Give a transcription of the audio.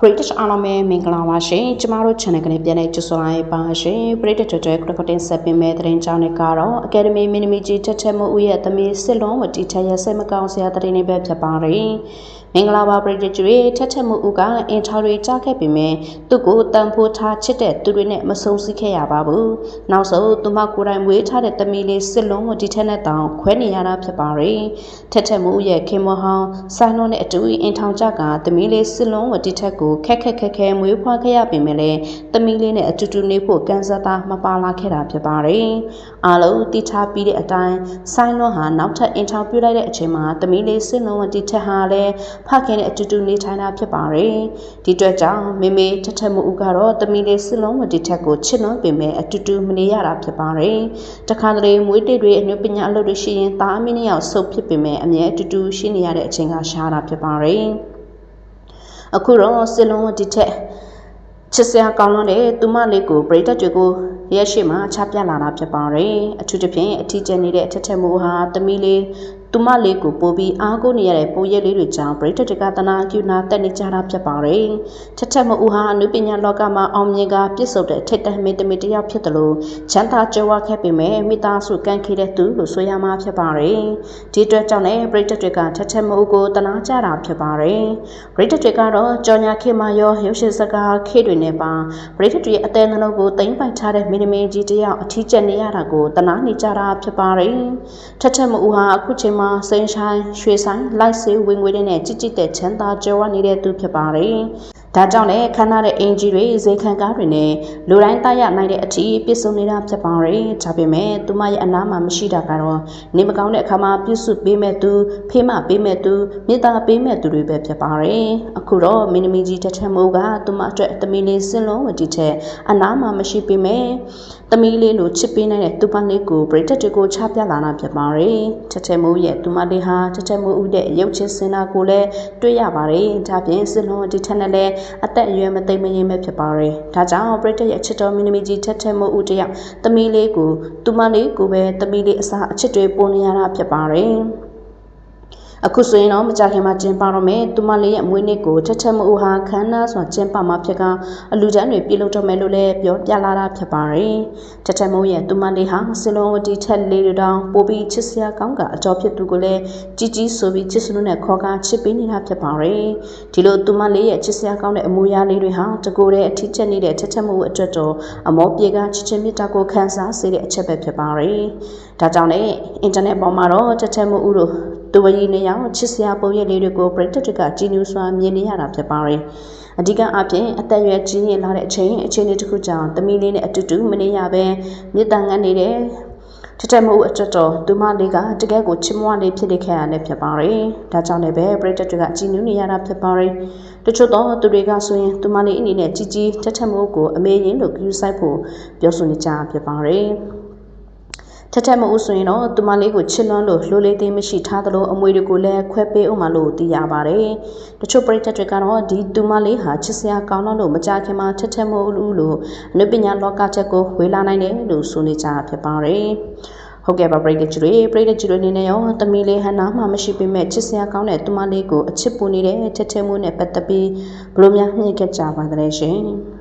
British အားလုံးပဲမင်္ဂလာပါရှင်ကျမတို့ channel ကနေပြန်လည်ကြိုဆိုလိုက်ပါရှင် British Tutor Cricketing ဆက်ပင်မဲ့သတင်းကြောင်းတွေကတော့ Academy Minimi ကြီးချက်ချက်မှုဦးရဲ့သမီးစစ်လုံးဝတီချရဲ့စိတ်မကောင်းစရာသတင်းတွေပဲဖြစ်ပါတယ် မင်္ဂလာပါပရိသတ်တွေထက်ထက်မှုဦးကအင်တာတွေကြားခဲ့ပေမဲ့သူ့ကိုတန်ဖိုးထားချစ်တဲ့သူတွေနဲ့မဆုံစည်းခဲ့ရပါဘူး။နောက်ဆုံးသူမကိုယ်တိုင်မွေးထားတဲ့တမီလေးစစ်လုံးကိုဒီထက်နဲ့တောင်ခွဲနေရတာဖြစ်ပါရဲ့။ထက်ထက်မှုဦးရဲ့ခင်မဟောင်းဆိုင်လုံးနဲ့အတူအင်ထောင်ကြကတမီလေးစစ်လုံးကိုဒီထက်ကိုခက်ခက်ခက်ခဲမွေးဖွားခဲ့ရပေမဲ့လည်းတမီလေးနဲ့အတူတူနေဖို့ကံစတာမပါလာခဲ့တာဖြစ်ပါရဲ့။အားလုံးတိချပြီးတဲ့အတိုင်းဆိုင်လုံးဟာနောက်ထပ်အင်ထောင်ပြလိုက်တဲ့အချိန်မှာတမီလေးစစ်လုံးကိုဒီထက်ဟာလည်းဖခင်နဲ့အတူတူနေထိုင်တာဖြစ်ပါတယ်။ဒီအတွက်ကြောင့်မေမေထထမှုဦးကတော့တမီလေးစစ်လုံးဝတီထက်ကိုချစ်လွန်ပေမဲ့အတူတူမနေရတာဖြစ်ပါတယ်။တခါတလေမွေးတိတွေအနုပညာအလုပ်တွေရှိရင်သားအမင်းနှစ်ယောက်ဆုပ်ဖြစ်ပေမဲ့အမြဲအတူတူရှိနေရတဲ့အချိန်ကရှားတာဖြစ်ပါတယ်။အခုတော့စစ်လုံးဝတီထက်ချစ်စရာကောင်းလွန်းတဲ့သူမလေးကိုပရိသတ်တွေကိုရက်ရှိမှချပြလာတာဖြစ်ပါတယ်။အထူးသဖြင့်အထီးကျန်နေတဲ့အထက်ထက်မှုဟာတမီလေး သူမလေးကိုပို့ပြီးအားကိုးနေရတဲ့ပိုးရဲလေးတွေကြောင့်ပရိသတ်တွေကတနာကျူနာတက်နေကြတာဖြစ်ပါတယ်။ထက်ထက်မဦးဟာအနုပညာလောကမှာအောင်မြင်ကပြည့်စုံတဲ့ထိတ်တမင်းတမီတယောက်ဖြစ်တယ်လို့ချမ်းသာကြွယ်ဝခဲ့ပေမဲ့မိသားစုကန့်ခေတဲ့သူလို့ဆိုရမှာဖြစ်ပါတယ်။ဒီအတွက်ကြောင့်လည်းပရိသတ်တွေကထက်ထက်မဦးကိုတနာကြတာဖြစ်ပါတယ်။ပရိသတ်တွေကတော့ကြော်ညာခေမှာရောရုပ်ရှင်စကားခေတွေနဲ့ပါပရိသတ်တွေအသေးနှလုံးကိုတိမ့်ပိုက်ထားတဲ့မင်းသမီးကြီးတယောက်အထီးကျက်နေရတာကိုတနာနေကြတာဖြစ်ပါတယ်။ထက်ထက်မဦးဟာအခုချိန်မှာစိန်ဆိုင်ရွှေဆိုင်လိုက်စေးဝင်ငွေတဲ့နဲ့ကြစ်ကြစ်တဲ့ချမ်းသာကြွယ်ဝနေတဲ့သူဖြစ်ပါတယ်။ ဒါကြောင့်လည်းခမ်းနားတဲ့အင်ဂျီတွေဇေခံကားတွေနဲ့လူတိုင်းတိုက်ရနိုင်တဲ့အထိပြည့်စုံနေတာဖြစ်ပါတယ်။ဒါပေမဲ့သူမရဲ့အနားမှာမရှိတာကတော့နေမကောင်းတဲ့အခါမှာပြုစုပေးမဲ့သူဖေးမပေးမဲ့သူမေတ္တာပေးမဲ့သူတွေပဲဖြစ်ပါတယ်။အခုတော့မင်းသမီးကြီးတထမိုးကသူမအတွက်သမီးလေးစင်လုံးဝတီထက်အနားမှာမရှိပေမဲ့သမီးလေးလိုချစ်ပေးနိုင်တဲ့သူမလေးကိုပရိသတ်တွေကိုချပြလာတာဖြစ်ပါတယ်။ထထမိုးရဲ့သူမလေးဟာထထမိုးဦးတဲ့ရုပ်ချစ်စင်တာကိုလည်းတွေ့ရပါတယ်။ဒါပြင်စင်လုံးတီထက်နဲ့လည်းအသက်အရွယ်မသိမရင်ပဲဖြစ်ပါတယ်။ဒါကြောင့်ပရိသတ်ရဲ့ချစ်တော်မင်းသမီးကြီးထထမိုးဦးတယောက်သမီးလေးကိုသူမလေးကိုပဲသမီးလေးအစားအချစ်တွေပို့နေရတာဖြစ်ပါတယ်။ အခုဆိုရင်တော့မကြခင်မှာကျင်းပတော့မယ်သူမလေးရဲ့အမွေးနေ့ကိုချက်ချက်မအူဟာခန်းနာဆိုကျင်းပမှာဖြစ်ကအလူတန်းတွေပြုလုပ်တော့မယ်လို့လည်းပြောပြလာတာဖြစ်ပါတယ်ချက်ချက်မအူရဲ့သူမလေးဟာစလုံးဝတီထက်လေးတွေတောင်ပိုပြီးချစ်စရာကောင်းကအတော်ဖြစ်သူကိုလည်းကြီးကြီးဆိုပြီးချစ်စနုနဲ့ခေါ်ကားချစ်ပေးနေတာဖြစ်ပါတယ်ဒီလိုသူမလေးရဲ့ချစ်စရာကောင်းတဲ့အမူအရာလေးတွေဟာတကိုယ်တည်းအထီးကျက်နေတဲ့ချက်ချက်မအူအတွက်တော့အမောပြေကချစ်ချင်းမြတ်တာကိုခန်းစားစေတဲ့အချက်ပဲဖြစ်ပါတယ်ဒါကြောင့်လည်းအင်တာနက်ပေါ်မှာတော့ချက်ချက်မအူတို့ တူဝရီနေရောင်ချစ်စရာပုံရိပ်လေးတွေကိုပရိသတ်တွေကကြည်နူးစွာမြင်နေရတာဖြစ်ပါတယ်။အဓိကအဖြစ်အသက်အရွယ်ကြီးရင်လာတဲ့အချိန်အခြေအနေတစ်ခုကြောင့်သမီးလေးနဲ့အတူတူမနေရပဲမြစ်တန်ငတ်နေတဲ့တထမဦးအတက်တော်သူမလေးကတကယ်ကိုချစ်မွားလေးဖြစ်နေခဲ့ရတဲ့ဖြစ်ပါတယ်။ဒါကြောင့်လည်းပဲပရိသတ်တွေကကြည်နူးနေရတာဖြစ်ပါတယ်။တချို့တော့သူတွေကဆိုရင်သူမလေးအနေနဲ့ကြီးကြီးတထမဦးကိုအမေရင်လို့ကြူးဆိုင်ဖို့ပြောဆိုနေကြဖြစ်ပါတယ်။ ထက်ထက်မဦးဆိုရင်တော့သူမလေးကိုချစ်လွန်းလို့လိုလေးသိမရှိထားသလိုအမွေတွေကိုလည်းခွဲပေးအောင်မလို့သိရပါတယ်။တချို့ပရိသတ်တွေကတော့ဒီသူမလေးဟာချစ်စရာကောင်းလို့မကြခင်မှာထက်ထက်မဦးလို့အနုပညာလောကချက်ကိုဝေလာနိုင်တယ်လို့ဆိုနေကြဖြစ်ပါတယ်။ဟုတ်ကဲ့ပါပရိသတ်ကြီးတွေပရိသတ်ကြီးတွေအနေနဲ့ရောတမီလေးဟန်နာမှမရှိပေမဲ့ချစ်စရာကောင်းတဲ့သူမလေးကိုအချစ်ပူနေတဲ့ထက်ထက်မှုနဲ့ပတ်သက်ပြီးဘလို့များမြင်ခဲ့ကြပါသလဲရှင်။